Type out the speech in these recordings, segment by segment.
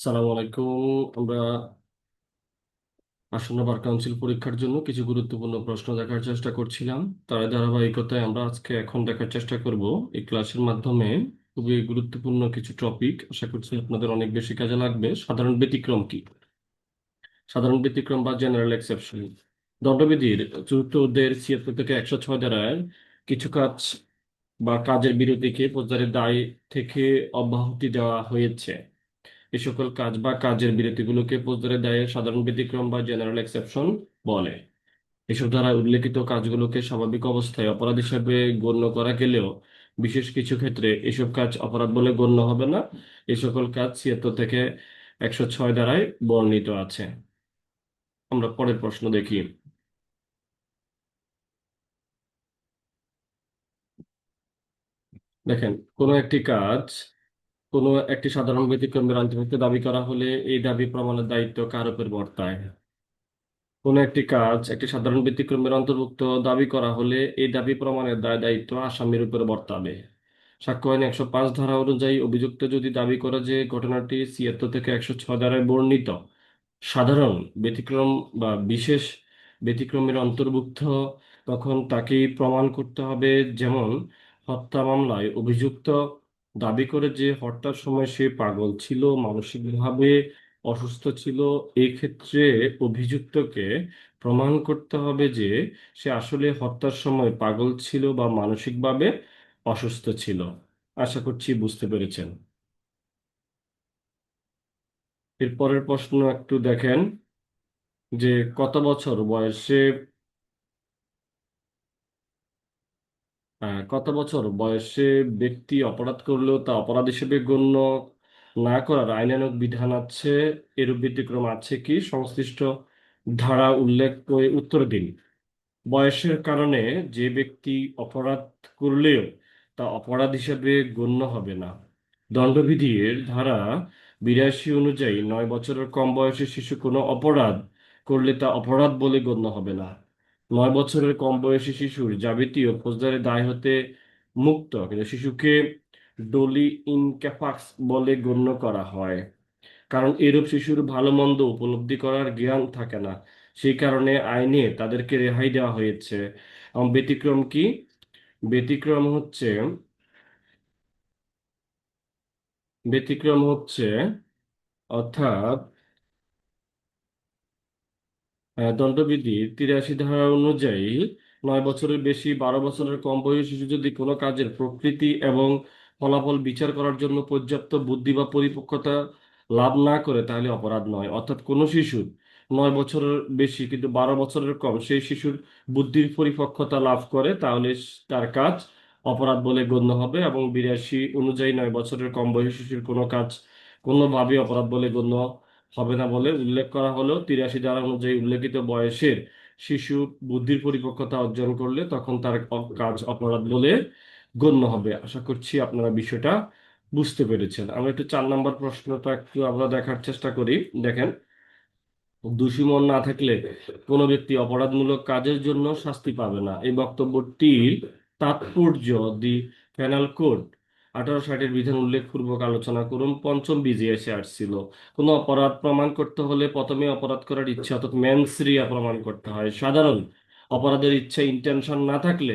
সালাম আলাইকুম। আমরা আসন্ন বার কাউন্সিল পরীক্ষার জন্য কিছু গুরুত্বপূর্ণ প্রশ্ন দেখার চেষ্টা করছিলাম। তার ধারাবাহিকতায় আমরা আজকে এখন দেখার চেষ্টা করব। এই ক্লাসের মাধ্যমে খুবই গুরুত্বপূর্ণ কিছু টপিক। আশা করছি আপনাদের অনেক বেশি কাজে লাগবে। সাধারণ ব্যতিক্রম কি? সাধারণ ব্যতিক্রম বা জেনারেল এক্সেপশন দণ্ডবিধির চতুর্থ অধ্যায়ের ছিয়াত্তর থেকে একশো ছয় ধারায় কিছু কাজ বা কাজের বিরতিকে ফৌজদারি দায় থেকে অব্যাহতি দেওয়া হয়েছে। এই সকল কাজ বা কাজের বিরতিগুলোকে ফৌজদারি দায়ের সাধারণ ব্যতিক্রম বা জেনারেল এক্সেপশন বলে। এসব দ্বারা উল্লেখিত কাজগুলোকে স্বাভাবিক অবস্থায় অপরাধ হিসেবে গণ্য করা গেলেও বিশেষ কিছু ক্ষেত্রে এসব কাজ অপরাধ বলে গণ্য হবে না। এই সকল কাজ ছিয়াত্তর থেকে একশো ছয় দ্বারাই বর্ণিত আছে। আমরা পরের প্রশ্ন দেখি। দেখেন, কোনো একটি কাজ কোনো একটি সাধারণ ব্যতিক্রমের অন্তর্ভুক্ত দাবি করা হলে এই দাবি প্রমাণের দায়িত্ব কার উপর বর্তায়? কোনো একটি কাজ, একটি সাধারণ ব্যতিক্রমের অন্তর্ভুক্ত দাবি করা হলে এই দাবি প্রমাণের দায় দায়িত্ব আসামির উপর বর্তাবে। সাক্ষ্য আইন একশো পাঁচ ধারা অনুযায়ী অভিযুক্ত যদি দাবি করে যে ঘটনাটি ছিয়াত্তর থেকে একশো ছয় ধারায় বর্ণিত, সাধারণ ব্যতিক্রম বা বিশেষ ব্যতিক্রমের অন্তর্ভুক্ত, তখন তাকেই প্রমাণ করতে হবে। যেমন, হত্যা মামলায় অভিযুক্ত দাবি করে যে হত্যার সময় সে পাগল ছিল, মানসিকভাবে অসুস্থ ছিল এই ক্ষেত্রে অভিযুক্তকে প্রমাণ করতে হবে যে সে আসলে হত্যার সময় পাগল ছিল বা মানসিকভাবে অসুস্থ ছিল। আশা করছি বুঝতে পেরেছেন। এরপরের প্রশ্ন একটু দেখেন যে কত বছর বয়সে কত বছর বয়সে ব্যক্তি অপরাধ করলেও তা অপরাধ হিসেবে গণ্য না করার আইনানুগ বিধান আছে? এরূপ ব্যতিক্রম আছে কি? সংশ্লিষ্ট ধারা উল্লেখ করে উত্তর দিন। বয়সের কারণে যে ব্যক্তি অপরাধ করলেও তা অপরাধ হিসেবে গণ্য হবে না। দণ্ডবিধির ধারা বিরাশি অনুযায়ী নয় বছরের কম বয়সী শিশু কোনো অপরাধ করলে তা অপরাধ বলে গণ্য হবে না। নয় বছরের কম বয়সী শিশুর যাবতীয় ফৌজদারি দায় হতে মুক্ত, কিন্তু শিশুকে ডলি ইনক্যাপাক্স বলে গণ্য করা হয়। কারণ এরূপ শিশুর ভালো মন্দ উপলব্ধি করার জ্ঞান থাকে না। সেই কারণে আইনে তাদেরকে রেহাই দেওয়া হয়েছে। এবং ব্যতিক্রম কি? ব্যতিক্রম হচ্ছে ব্যতিক্রম হচ্ছে, অর্থাৎ আহ, দণ্ডবিধির তিরাশি ধারা অনুযায়ী নয় বছরের বেশি বারো বছরের কম বয়সী শিশু যদি কোনো কাজের প্রকৃতি এবং ফলাফল বিচার করার জন্য পর্যাপ্ত বুদ্ধি বা পরিপক্কতা লাভ না করে তাহলে অপরাধ নয়। অর্থাৎ কোনো শিশুর নয় বছরের বেশি কিন্তু বারো বছরের কম সেই শিশুর বুদ্ধির পরিপক্কতা লাভ করে তাহলে তার কাজ অপরাধ বলে গণ্য হবে এবং বিরাশি অনুযায়ী নয় বছরের কম বয়সী শিশুর কোনো কাজ কোনোভাবেই অপরাধ বলে গণ্য হবে না বলে উল্লেখ করা হলো তিরাশি ধারা অনুযায়ী উল্লেখিত বয়সের শিশু বুদ্ধির পরিপক্কতা অর্জন করলে তখন তার কাজ অপরাধ বলে গণ্য হবে। আশা করছি আপনারা বিষয়টা বুঝতে পেরেছেন। আমরা একটু চার নম্বর প্রশ্নটা একটু আমরা দেখার চেষ্টা করি। দেখেন দোষী মন না থাকলে কোনো ব্যক্তি অপরাধমূলক কাজের জন্য শাস্তি পাবে না। এই বক্তব্যটির তাৎপর্য দি পেনাল কোড আঠারো ষাটের বিধান উল্লেখপূর্বক আলোচনা করুন, পঞ্চম বিজিএসে আসছিল। কোনো অপরাধ প্রমাণ করতে হলে প্রথমে অপরাধ করার ইচ্ছা অর্থাৎ মেনসরিয়া প্রমাণ করতে হয়। সাধারণ অপরাধের ইচ্ছা ইন্টেনশন না থাকলে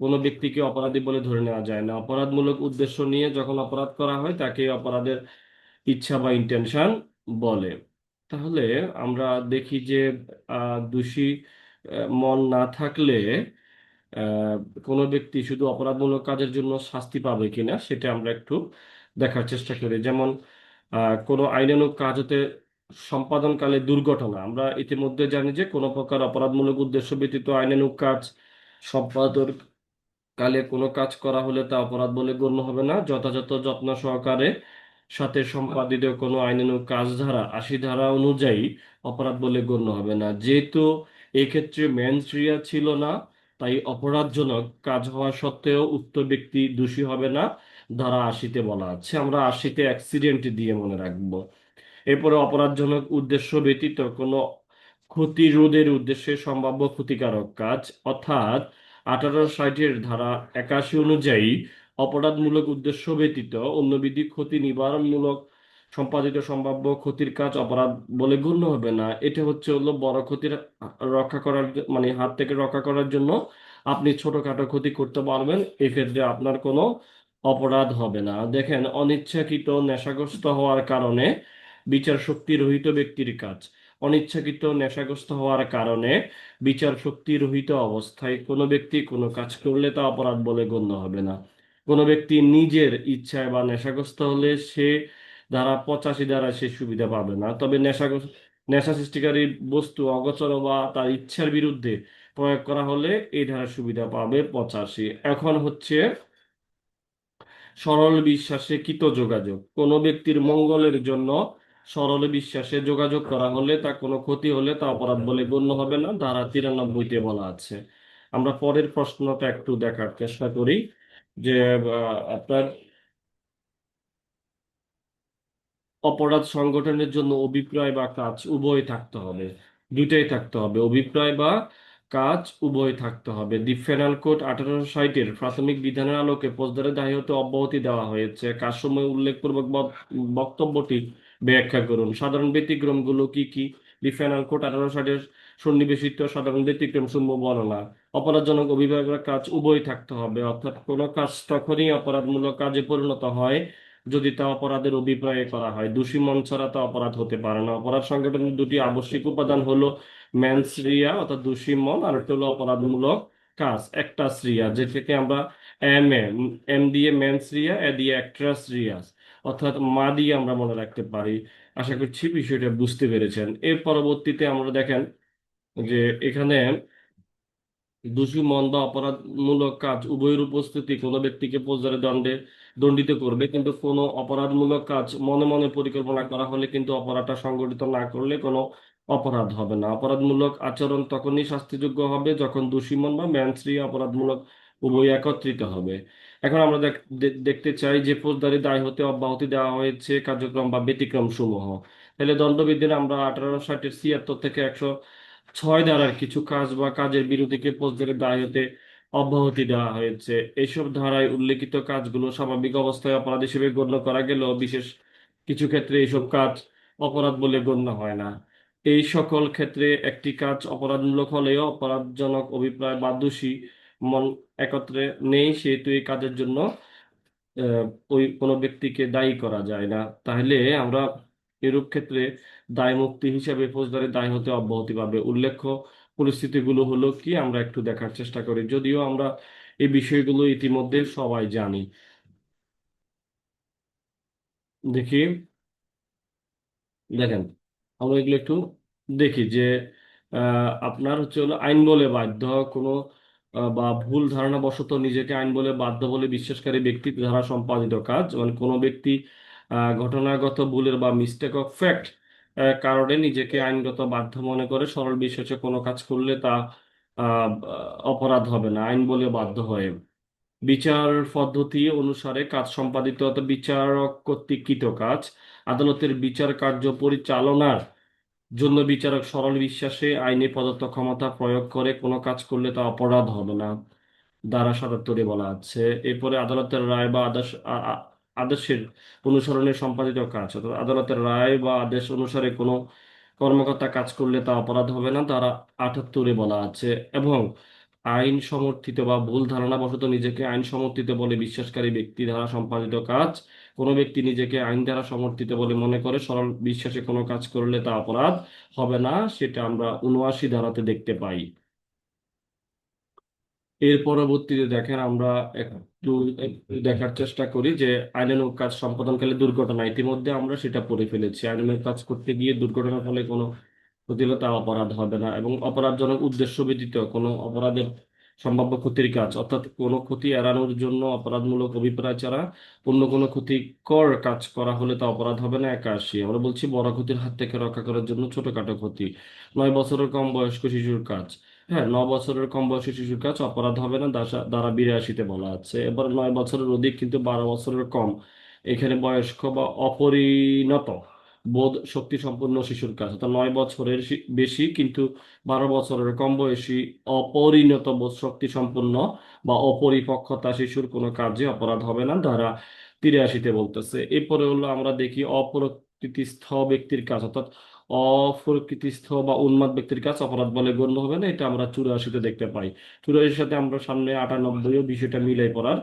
কোনো ব্যক্তিকে অপরাধী বলে ধরে নেওয়া যায় না। অপরাধমূলক উদ্দেশ্য নিয়ে যখন অপরাধ করা হয়, তাকে অপরাধের ইচ্ছা বা ইন্টেনশন বলে। তাহলে আমরা দেখি যে দোষী মন না থাকলে কোনো ব্যক্তি শুধু অপরাধমূলক কাজের জন্য শাস্তি পাবে কিনা সেটা আমরা একটু দেখার চেষ্টা করি। যেমন কোনো আইনানুগ কাজ হতে সম্পাদনকালে দুর্ঘটনা। আমরা ইতিমধ্যে জানি যে কোনো প্রকার অপরাধমূলক উদ্দেশ্য ব্যতীত আইনানুগ কাজ সম্পাদন কালে কোনো কাজ করা হলে তা অপরাধ বলে গণ্য হবে না। যথাযথ যত্ন সহকারে সাথে সম্পাদিত কোনো আইনানুগ কাজ ধারা, আশি ধারা অনুযায়ী অপরাধ বলে গণ্য হবে না। যেহেতু এক্ষেত্রে মেনস্রিয়া ছিল না তাই অপরাধজনক কাজ হওয়া সত্ত্বেও উক্ত ব্যক্তি দোষী হবে না, ধারা আশিতে বলা আছে। আমরা আশিতে অ্যাক্সিডেন্ট দিয়ে মনে রাখব। এরপরে অপরাধজনক উদ্দেশ্য ব্যতীত কোনো ক্ষতি রোধের উদ্দেশ্যে সম্ভাব্য ক্ষতিকারক কাজ, অর্থাৎ আঠারো ষাটের ধারা একাশি অনুযায়ী অপরাধমূলক উদ্দেশ্য ব্যতীত অন্য বিধি ক্ষতি নিবারণমূলক সম্পাদিত সম্ভাব্য ক্ষতির কাজ অপরাধ বলে গণ্য হবে না। এটা হচ্ছে হলো বড় ক্ষতির রক্ষা করার মানে হাত থেকে রক্ষা করার জন্য আপনি ছোটখাটো ক্ষতি করতে পারবেন, এক্ষেত্রে আপনার কোনো অপরাধ হবে না। দেখেন, অনিচ্ছাকৃত নেশাগ্রস্ত হওয়ার কারণে বিচার শক্তি রহিত ব্যক্তির কাজ। অনিচ্ছাকৃত নেশাগ্রস্ত হওয়ার কারণে বিচার শক্তি রহিত অবস্থায় কোনো ব্যক্তি কোনো কাজ করলে তা অপরাধ বলে গণ্য হবে না। কোনো ব্যক্তি নিজের ইচ্ছায় বা নেশাগ্রস্ত হলে সে ধারা পঁচাশি দ্বারা সে সুবিধা পাবে না। তবে নেশাগ্রস্ত নেশা সৃষ্টিকারী বস্তু অগোচর বা তার ইচ্ছার বিরুদ্ধে প্রয়োগ করা হলে এই ধারার সুবিধা পাবে পঁচাশি। এখন হচ্ছে সরল বিশ্বাসে কৃত যোগাযোগ? কোনো ব্যক্তির মঙ্গলের জন্য সরল বিশ্বাসে যোগাযোগ করা হলে তা কোনো ক্ষতি হলে তা অপরাধ বলে গণ্য হবে না, ধারা তিরানব্বইতে বলা আছে। আমরা পরের প্রশ্নটা একটু দেখার চেষ্টা করি যে আপনার অপরাধ সংগঠনের জন্য অভিপ্রায় বা কাজ উভয় থাকতে হবে। দুইটাই থাকতে হবে। অভিপ্রায় বা কাজ উভয় থাকতে হবে। দি পেনাল কোড আঠারোশো ষাটের প্রাথমিক বিধানের আলোকে ফৌজদারি দায় হতে অব্যাহতি দেওয়া হয়েছে। কাজ সময় উল্লেখপূর্বক বক- বক্তব্যটি ব্যাখ্যা করুন। সাধারণ ব্যতিক্রমগুলো কি কি? দি পেনাল কোড আঠারোশো ষাটের সন্নিবেশিত সাধারণ ব্যতিক্রম সমূহ বর্ণনা। অপরাধজনক অভিভাবকের কাজ উভয় থাকতে হবে। অর্থাৎ কোনো কাজ তখনই অপরাধমূলক কাজে পরিণত হয় যদি তা অপরাধের অভিপ্রায়ে করা হয়। দোষী মন ছাড়া তা অপরাধ হতে পারে না। অপরাধ সংগঠনের দুটি আবশ্যিক উপাদান হলো ম্যানসরিয়া অর্থাৎ দোষী মন, আর একটা হলো অপরাধমূলক কাজ একটা শ্রিয়া যেটাকে আমরা এম এ, এম দিয়ে ম্যানসরিয়া এ দিয়ে অ্যাক্ট্রাস রিয়াস অর্থাৎ মা দিয়ে আমরা মনে রাখতে পারি। আশা করছি বিষয়টা বুঝতে পেরেছেন। এর পরবর্তীতে আমরা দেখেন যে এখানে দোষী মন বা অপরাধমূলক কাজ উভয়ের উপস্থিতি কোনো ব্যক্তিকে ফৌজদারি দণ্ডে দণ্ডিত করবে, কিন্তু কোনো অপরাধমূলক কাজ মনে মনে পরিকল্পনা করা হলে কিন্তু অপরাধটা সংগঠিত না করলে কোনো অপরাধ হবে না। অপরাধমূলক আচরণ তখনই শাস্তিযোগ্য হবে যখন দোষী মন বা ম্যানশ্রী অপরাধমূলক উভয় একত্রিত হবে। এখন আমরা দেখতে চাই যে ফৌজদারি দায় হতে অব্যাহতি দেওয়া হয়েছে কার্যক্রম বা ব্যতিক্রম সমূহ। তাহলে দণ্ডবিধির আমরা আঠারো ষাটের ছিয়াত্তর থেকে একশো ছয় ধারার কিছু কাজ বা কাজের বিরোধীকে ফৌজদারি দায় হতে অব্যাহতি দেওয়া হয়েছে। এইসব ধারায় উল্লেখিত কাজগুলো স্বাভাবিক অবস্থায় অপরাধ হিসেবে গণ্য করা গেলেও বিশেষ কিছু ক্ষেত্রে এইসব কাজ অপরাধ বলে গণ্য হয় না। এই সকল ক্ষেত্রে একটি কাজ অপরাধমূলক হলেও অপরাধজনক অভিপ্রায় বা দোষী মন একত্রে নেই, সেহেতু এই কাজের জন্য ওই কোনো ব্যক্তিকে দায়ী করা যায় না। তাহলে আমরা এরূপ ক্ষেত্রে দায় মুক্তি হিসাবে ফৌজদারি দায় হতে অব্যাহতি পাবে। উল্লেখ্য, পরিস্থিতিগুলো হলো কি, আমরা একটু দেখার চেষ্টা করি। যদিও আমরা এই বিষয়গুলো ইতিমধ্যে সবাই জানি। দেখি, দেখেন, আমরা এগুলো একটু দেখি যে আপনার হচ্ছে হলো আইন বলে বাধ্য, কোনো বা ভুল ধারণা বশত নিজেকে আইন বলে বাধ্য বলে বিশ্বাসকারী ব্যক্তি দ্বারা সম্পাদিত কাজ। মানে কোনো ব্যক্তি ঘটনাগত ভুলের বা মিস্টেক অফ ফ্যাক্ট কারণে নিজেকে আইনগত বাধ্য মনে করে সরল বিশ্বাসে কোনো কাজ করলে তা অপরাধ হবে না, আইন বলে বাধ্য হয়ে। বিচার পদ্ধতি অনুসারে কাজ সম্পাদিত বিচারক কর্তৃক কৃত কাজ। আদালতের বিচার কার্য পরিচালনার জন্য বিচারক সরল বিশ্বাসে আইনে প্রদত্ত ক্ষমতা প্রয়োগ করে কোনো কাজ করলে তা অপরাধ হবে না ধারা সাতাত্তরে বলা আছে। এরপরে আদালতের রায় বা আদেশ আদেশের অনুসরণে সম্পাদিত কাজ, অর্থাৎ আদালতের রায় বা আদেশ অনুসারে কোনো কর্মকর্তা কাজ করলে তা অপরাধ হবে না, তারা আটাত্তরে বলা আছে। এবং আইন সমর্থিত বা ভুল ধারণাবশত নিজেকে আইন সমর্থিত বলে বিশ্বাসকারী ব্যক্তি দ্বারা সম্পাদিত কাজ, কোনো ব্যক্তি নিজেকে আইন দ্বারা সমর্থিত বলে মনে করে সরল বিশ্বাসে কোনো কাজ করলে তা অপরাধ হবে না, সেটা আমরা উনআশি ধারাতে দেখতে পাই। এর পরবর্তীতে দেখেন আমরা একটু দেখার চেষ্টা করি যে আইনানুগ কাজ সম্পাদনকালে দুর্ঘটনা ইতিমধ্যে আমরা সেটা পড়ে ফেলেছি। আইনানুগ কাজ করতে গিয়ে দুর্ঘটনার ফলে কোনো প্রতিহত অপরাধ হবে না এবং অপরাধজনক উদ্দেশ্য ব্যতীত কোনো অপরাধের সম্ভাব্য ক্ষতির কাজ, অর্থাৎ কোনো ক্ষতি এড়ানোর জন্য অপরাধমূলক অভিপ্রায় ছাড়া অন্য কোনো ক্ষতিকর কাজ করা হলে তা অপরাধ হবে না একাশি। আমরা বলছি বড় ক্ষতির হাত থেকে রক্ষা করার জন্য ছোটখাটো ক্ষতি, নয় বছরের কম বয়স্ক শিশুর কাজ। হ্যাঁ ন বছরের কম বয়সী শিশুর কাছে অপরাধ হবে না ধারা বিরাশিতে বলা আছে। এবার নয় বছরের অধিক কিন্তু বারো বছরের কম। এখানে বয়স্ক বা অপরিণত বোধ শক্তি সম্পন্ন শিশুর কাজ অর্থাৎ নয় বছরের বেশি কিন্তু বারো বছরের কম বয়সী অপরিণত বোধ শক্তি সম্পন্ন বা অপরিপক্কতা শিশুর কোনো কাজে অপরাধ হবে না ধারা তিরাশিতে বলতেছে। এরপরে হলো আমরা দেখি অপ্রকৃতিস্থ ব্যক্তির কাজ অর্থাৎ অপ্রকৃতিস্থ বা উন্মাদ ব্যক্তির কাজ অপরাধ বলে গণ্য হবে না। এটা আমরা চুরাশিতে দেখতে পাই। চুরাশির সাথে আমরা সামনে আটানব্বইও বিষয়টা মিলাই পড়ার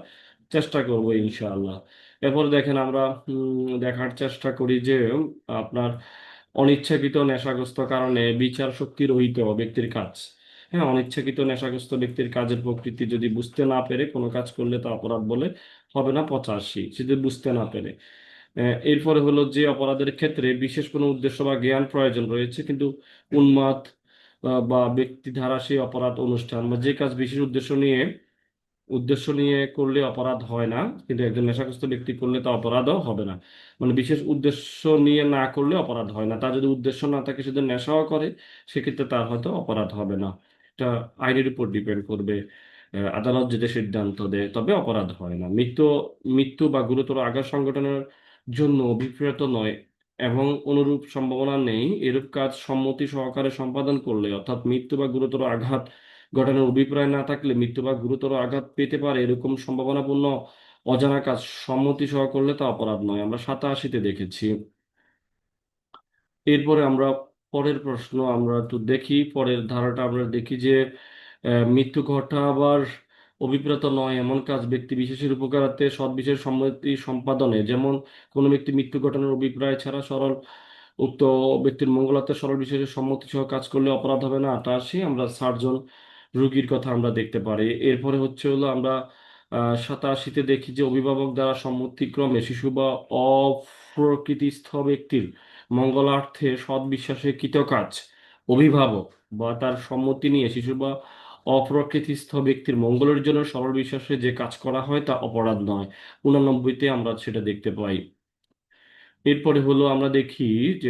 চেষ্টা করব ইনশাআল্লাহ। এরপর দেখেন আমরা দেখার চেষ্টা করি যে, আপনার অনিচ্ছাকৃত নেশাগ্রস্ত কারণে বিচার শক্তি রহিত ব্যক্তির কাজ। হ্যাঁ অনিচ্ছাকৃত নেশাগ্রস্ত ব্যক্তির কাজের প্রকৃতি যদি বুঝতে না পেরে কোনো কাজ করলে তা অপরাধ বলে হবে না পঁচাশি। যদি বুঝতে না পেরে। এরপরে হলো যে অপরাধের ক্ষেত্রে বিশেষ কোনো উদ্দেশ্য বা জ্ঞান প্রয়োজন রয়েছে, কিন্তু উন্মাদ বা ব্যক্তি ধারা সেই অপরাধ অনুষ্ঠান বা যে কাজ বিশেষ উদ্দেশ্য নিয়ে উদ্দেশ্য নিয়ে করলে অপরাধ হয় না, কিন্তু একজন নেশাগ্রস্ত ব্যক্তি করলে তা অপরাধও হবে না। মানে বিশেষ উদ্দেশ্য নিয়ে না করলে অপরাধ হয় না। তার যদি উদ্দেশ্য না থাকে শুধু নেশাও করে, সেক্ষেত্রে তার হয়তো অপরাধ হবে না। এটা আইনের উপর ডিপেন্ড করবে আদালত যদি সিদ্ধান্ত দেয়, তবে অপরাধ হয় না। মৃত্যু মৃত্যু বা গুরুতর আঘাত সংঘটনের জন্য অভিপ্রেত নয় এবং অনুরূপ সম্ভাবনা নেই। এরূপ কাজ সম্মতি সহকারে সম্পাদন করলে অর্থাৎ মৃত্যু বা গুরুতর আঘাত ঘটনার অভিপ্রায় না থাকলে মৃত্যু বা গুরুতর আঘাত পেতে পারে এরকম সম্ভাবনাপূর্ণ অজানা কাজ সম্মতি সহ করলে তা অপরাধ নয়। আমরা সাতাশিতে দেখেছি। এরপরে আমরা পরের প্রশ্ন আমরা একটু দেখি। পরের ধারাটা আমরা দেখি যে মৃত্যু ঘটাবার অভিপ্রেত নয়, এমন কাজ ব্যক্তি বিশেষের উপকারার্থে সৎ বিশেষ সম্মতি সম্পাদনে। যেমন, কোনো ব্যক্তি মৃত্যু ঘটানোর অভিপ্রায় ছাড়া সরল, উক্ত ব্যক্তির মঙ্গলার্থে সরল বিশেষের সম্মতি সহ কাজ করলে অপরাধ হবে না আটাশি আমরা সার্জন রোগীর কথা আমরা দেখতে পারি। এরপরে হচ্ছে হলো আমরা সাতাশিতে দেখি যে অভিভাবক দ্বারা সম্মতিক্রমে শিশু বা অপ্রকৃতিস্থ ব্যক্তির মঙ্গলার্থে সৎ বিশ্বাসে কৃত কাজ অভিভাবক বা তার সম্মতি নিয়ে শিশু বা অপ্রকৃতিস্থ ব্যক্তির মঙ্গলের জন্য সরল বিশ্বাসে যে কাজ করা হয় তা অপরাধ নয়। উনানব্বইতে আমরা সেটা দেখতে পাই। এরপরে হলো আমরা দেখি যে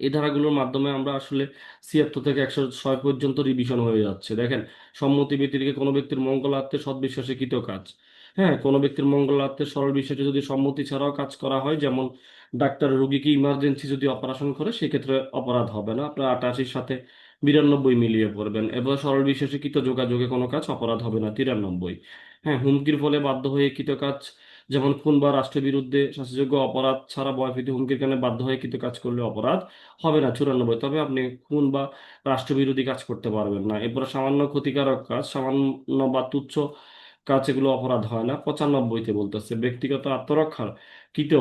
এই ধারাগুলোর মাধ্যমে আমরা আসলে ছিয়াত্তর থেকে একশো ছয় পর্যন্ত রিভিশন হয়ে যাচ্ছে। দেখেন, সম্মতি ব্যক্তিকে কোনো ব্যক্তির মঙ্গলার্থে সদ্বিশ্বাসে কৃত কাজ। হ্যাঁ কোনো ব্যক্তির মঙ্গলার্থে সরল বিশ্বাসে যদি সম্মতি ছাড়াও কাজ করা হয়, যেমন ডাক্তার রোগীকে ইমার্জেন্সি যদি অপারেশন করে, সেক্ষেত্রে অপরাধ হবে না। আপনার আটাশির সাথে বিরানব্বই মিলিয়ে পড়বেন। এবার সরল বিশ্বাসে কৃত যোগাযোগে কোনো কাজ, অপরাধ হবে না, তিরানব্বই। হ্যাঁ হুমকির ফলে বাধ্য হয়ে কৃত কাজ যেমন খুন বা রাষ্ট্রের বিরুদ্ধে শাস্তিযোগ্য অপরাধ ছাড়া ভয়ভীতি হুমকির কারণে বাধ্য হয়ে কৃত কাজ করলে অপরাধ হবে না, চুরানব্বই। তবে আপনি খুন বা রাষ্ট্রবিরোধী কাজ করতে পারবেন না। এরপরে সামান্য ক্ষতিকারক কাজ, সামান্য বা তুচ্ছ কাজ, এগুলো অপরাধ হয় না। পঁচানব্বইতে বলতেছে, ব্যক্তিগত আত্মরক্ষার কৃত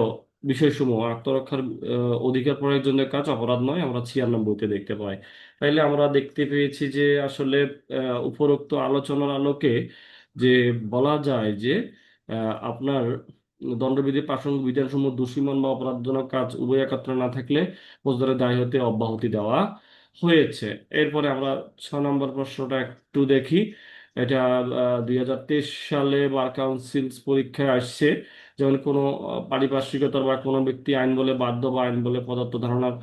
বিষয়সমূহ, আত্মরক্ষার অধিকার প্রয়োজনের কাজ অপরাধ নয়, আমরা ছিয়ানব্বইতে দেখতে পাই। তাইলে আমরা দেখতে পেয়েছি যে আসলে উপরোক্ত আলোচনার আলোকে যে বলা যায় যে আপনার দণ্ডবিধি প্রাসঙ্গিক বিধানসমূহ দোষীমন বা অপরাধজনক কাজ উভয় একত্রে না থাকলে ফৌজদারি দায় হতে অব্যাহতি দেওয়া হয়েছে। এরপরে আমরা ছ নম্বর প্রশ্নটা একটু দেখি। এটা দুই হাজার তেইশ সালে বার কাউন্সিল পরীক্ষায় আসছে। যেমন কোনো পারিপার্শ্বিকতার বা কোনো ব্যক্তি আইন বলে বাধ্য বা আইন বলে পদার্থ ধারণার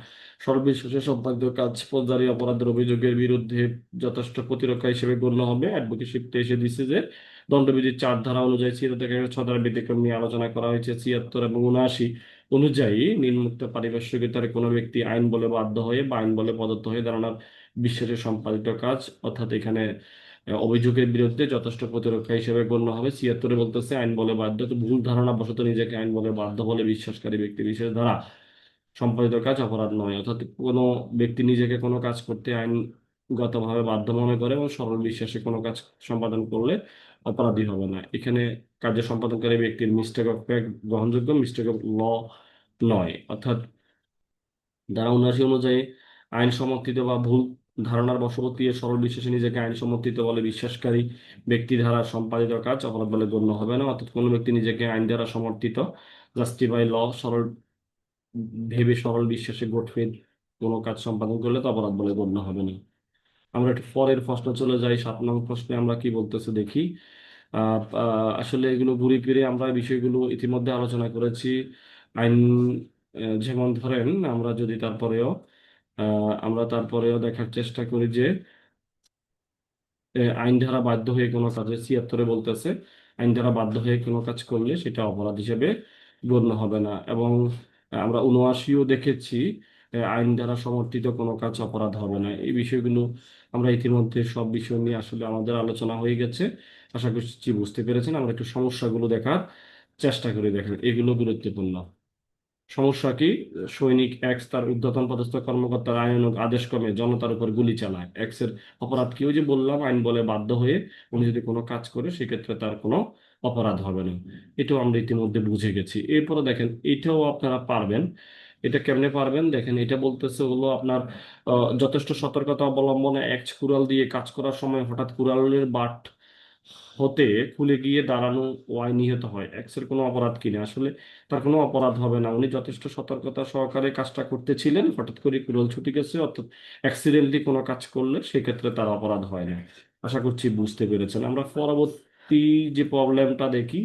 সর্বশেষে সম্পাদিত কাজ ফৌজদারি অপরাধের অভিযোগের বিরুদ্ধে যথেষ্ট প্রতিরক্ষা হিসেবে গণ্য হবে। অ্যাডভোকেসিতে এসে দিচ্ছে যে, দণ্ডবিধির চার ধারা অনুযায়ী ছিয়াত্তর থেকে ছ ধারা ব্যতিক্রম নিয়ে আলোচনা করা হয়েছে ছিয়াত্তর এবং উনআশি অনুযায়ী। নিম্নোক্ত পারিপার্শ্বিকতার কোনো ব্যক্তি আইন বলে বাধ্য হয়ে বা আইন বলে প্রদত্ত হয়ে দাঁড়ানোর বিশ্বাসে সম্পাদিত কাজ, অর্থাৎ এখানে অভিযোগের বিরুদ্ধে যথেষ্ট প্রতিরক্ষা হিসেবে গণ্য হবে। ছিয়াত্তরে বলতেছে, আইন বলে বাধ্য। ভুল ধারণা বশত নিজেকে আইন বলে বাধ্য বলে বিশ্বাসকারী ব্যক্তি বিশেষ দ্বারা সম্পাদিত কাজ অপরাধ নয়। অর্থাৎ কোনো ব্যক্তি নিজেকে কোনো কাজ করতে আইনগতভাবে বাধ্য মনে করে এবং সরল বিশ্বাসে কোনো কাজ সম্পাদন করলে অপরাধী হবে না। এখানে কার্য সম্পাদনকারী ব্যক্তির মিস্টেক অফ ফ্যাক্ট গ্রহণযোগ্য, মিস্টেক অফ ল নয়। অর্থাৎ ধারা উনআশি অনুযায়ী আইন সমর্থিত বা ভুল ধারণার বশবর্তী সরল বিশ্বাসে নিজেকে আইন সমর্থিত বলে বিশ্বাসকারী ব্যক্তি দ্বারা সম্পাদিত কাজ অপরাধ বলে গণ্য হবে না, অর্থাৎ কোনো ব্যক্তি নিজেকে আইন দ্বারা সমর্থিত জাস্টিফাই ল সরল, ভেবে সরল বিশ্বাসে ফেথ কোনো কাজ সম্পাদন করলে তো অপরাধ বলে গণ্য হবে না। আমরা একটু পরের প্রশ্ন চলে যাই, সাত নং প্রশ্নে আমরা কি বলতেছে দেখি। আসলে এগুলো ঘুরে ফিরে আমরা বিষয়গুলো ইতিমধ্যে আলোচনা করেছি। আইন যেমন ধরেন আমরা যদি তারপরেও আমরা তারপরেও দেখার চেষ্টা করি যে আইন ধারা বাধ্য হয়ে কোনো কাজে ছিয়াত্তরে বলতেছে, আইন ধারা বাধ্য হয়ে কোনো কাজ করলে সেটা অপরাধ হিসেবে গণ্য হবে না। এবং আমরা উনআশিও দেখেছি আইন দ্বারা সমর্থিত কোনো কাজ অপরাধ হবে না। এই বিষয়গুলো আমরা ইতিমধ্যে সব বিষয় নিয়ে আসলে আমাদের আলোচনা হয়ে গেছে। আশা করছি বুঝতে পেরেছেন। আমরা একটু সমস্যাগুলো দেখার চেষ্টা করে দেখেন। এগুলো গুরুত্বপূর্ণ। সমস্যা কি? সৈনিক এক্স তার ঊর্ধ্বতন পদস্থ কর্মকর্তার আইনানুগ আদেশ ক্রমে জনতার উপর গুলি চালায়। এক্সের অপরাধ কি? ওই যে বললাম, আইন বলে বাধ্য হয়ে উনি যদি কোনো কাজ করে, সেক্ষেত্রে তার কোনো অপরাধ হবে না। এটাও আমরা ইতিমধ্যে বুঝে গেছি। এরপরে দেখেন, এটাও আপনারা পারবেন। এটা কেমনে পারবেন? দেখেন, এটা বলতেছে হলো আপনার যথেষ্ট সতর্কতা অবলম্বনে এক্স কুড়াল দিয়ে কাজ করার সময় হঠাৎ কুড়ালের বাট হতে খুলে গিয়ে দাঁড়ানো ওয়াই নিহত হয়। এক্সের কোনো অপরাধ কিনা আসলে তার কোনো অপরাধ হবে না। উনি যথেষ্ট সতর্কতা সহকারে কাজটা করতেছিলেন। হঠাৎ করে কুড়াল ছুটি গেছে। অর্থাৎ অ্যাক্সিডেন্টলি কোনো কাজ করলে সেক্ষেত্রে তার অপরাধ হয় না। আশা করছি বুঝতে পেরেছেন। আমরা পরবর্তী যে প্রবলেমটা দেখি,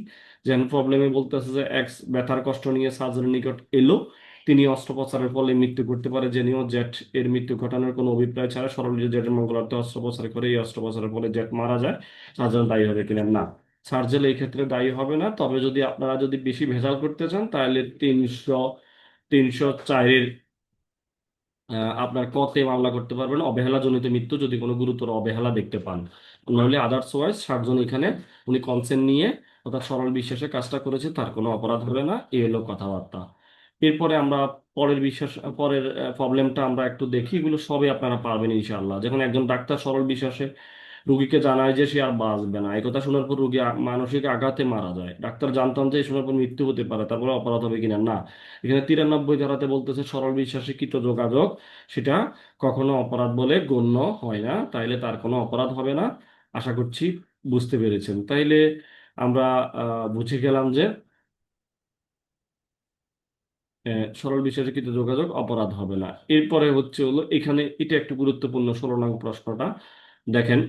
যেন প্রবলেমে বলতেছে যে এক্স ব্যথার কষ্ট নিয়ে সার্জনের নিকট এলো। তিনি অস্ত্রোপচারের ফলে মৃত্যু ঘটতে পারে। জেনেও জেট এর মৃত্যু ঘটানোর কোনো অভিপ্রায় ছাড়া সরল জেটের মঙ্গলার্থে অস্ত্রোপচার করে। এই অস্ত্রোপচারের ফলে জেট মারা যায়। সার্জন দায়ী হবে কিনা? না। সার্জেল এই ক্ষেত্রে দায়ী হবে না। তবে যদি আপনারা যদি বেশি ভেজাল করতে চান, তাহলে তিনশো তিনশো চারের আপনার কতে মামলা করতে পারবেন। অবহেলাজনিত মৃত্যু যদি কোনো গুরুতর অবহেলা দেখতে পান। নইলে আদার্স ওয়াইজ সার্জন এখানে উনি কনসেন্ট নিয়ে অর্থাৎ সরল বিশ্বাসে কাজটা করেছে, তার কোনো অপরাধ হবে না। এই হলো কথাবার্তা। এরপরে আমরা পরের বিশ্বাস, পরের প্রবলেমটা আমরা একটু দেখি। এগুলো সবই আপনারা পারবেন ইনশাআল্লাহ। যখন একজন ডাক্তার সরল বিশ্বাসে রুগীকে জানায় যে সে আর বাঁচবে না। এই কথা শোনার পর রুগী মানসিক আঘাতে মারা যায়। ডাক্তার জানতাম যে শোনার পর মৃত্যু হতে পারে, তারপরে অপরাধ হবে কিনা? না। এখানে তিরানব্বই ধারাতে বলতেছে, সরল বিশ্বাসে কৃত যোগাযোগ, সেটা কখনো অপরাধ বলে গণ্য হয় না। তাইলে তার কোনো অপরাধ হবে না। আশা করছি বুঝতে পেরেছেন। তাইলে আমরা বুঝে গেলাম যে সরল বিশ্বাসে কৃত যোগাযোগ অপরাধ হবে না। এরপরে হচ্ছে হলো, এখানে এটা একটু গুরুত্বপূর্ণ ষোলো নং প্রশ্নটা। দেখেন,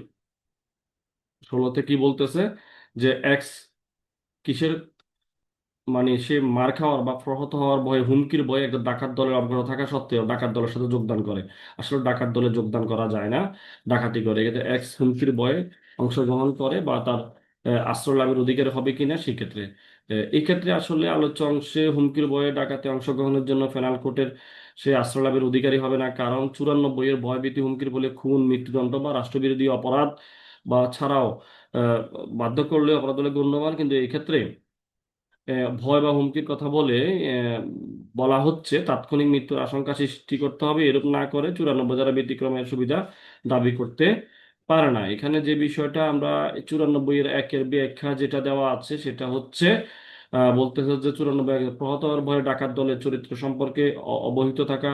ষোলোতে কি বলতেছে? যে এক্স কিসের? মানে সে মার খাওয়ার বা প্রহত হওয়ার ভয়ে হুমকির ভয়ে একটা ডাকাত দলের অগ্রহ থাকা সত্ত্বেও ডাকাত দলের সাথে যোগদান করে। আসলে ডাকাত দলে যোগদান করা যায় না, ডাকাতি করে। কিন্তু এক্স হুমকির ভয়ে অংশগ্রহণ করে বা তার আশ্রয় লাভের অধিকার হবে কিনা সেক্ষেত্রে। আহ, এই ক্ষেত্রে আসলে আলোচ্য অংশে হুমকির ভয়ে ডাকাতে অংশগ্রহণের জন্য পেনাল কোর্টের সে আশ্রয় লাভের অধিকারী হবে না। কারণ চুরানব্বই এর ভয়ভীতি হুমকির বলে খুন মৃত্যুদণ্ড বা রাষ্ট্রবিরোধী অপরাধ বা ছাড়াও বাধ্য করলে অপরাধ বলে গণ্যমান কিন্তু এই ক্ষেত্রে ভয় বা হুমকির কথা বলে বলা হচ্ছে তাৎক্ষণিক মৃত্যুর আশঙ্কা সৃষ্টি করতে হবে। এরূপ না করে চুরানব্বই দ্বারা ব্যতিক্রমের সুবিধা দাবি করতে পারে না। এখানে যে বিষয়টা আমরা চুরানব্বই এর একের ব্যাখ্যা যেটা দেওয়া আছে সেটা হচ্ছে বলতেছে যে চুরানব্বই প্রহত হওয়ার ভয়ে ডাকাত দলের চরিত্র সম্পর্কে অবহিত থাকা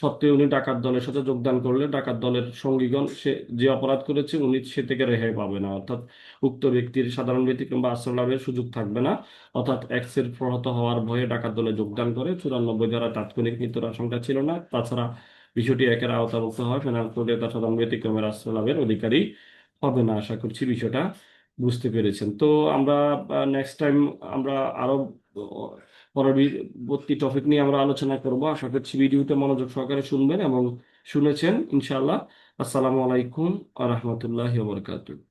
সত্ত্বেও উনি ডাকাত দলের সাথে যোগদান করলে ডাকাত দলের সঙ্গীগণ সে, যে অপরাধ করেছে উনি সে থেকে রেহাই পাবে না। অর্থাৎ উক্ত ব্যক্তির সাধারণ ব্যতিক্রম বা আশ্রয় লাভের সুযোগ থাকবে না। অর্থাৎ এক্সের প্রহত হওয়ার ভয়ে ডাকাত দলে যোগদান করে চুরানব্বই ধারা তাৎক্ষণিক মৃত্যুর আশঙ্কা ছিল না। তাছাড়া বিষয়টি একের আওতাভুক্ত হয়। কোর্টে তার সাধারণ ব্যতিক্রমের আশ্রয় লাভের অধিকারী হবে না আশা করছি বিষয়টা বুঝতে পেরেছেন। তো আমরা নেক্সট টাইম আমরা আরও পরবর্তী টপিক নিয়ে আমরা আলোচনা করব। আশা করছি ভিডিওতে মনোযোগ সহকারে শুনবেন এবং শুনেছেন ইনশাল্লাহ আসসালামু আলাইকুম আ রহমতুল্লাহ বারাকাতুহু।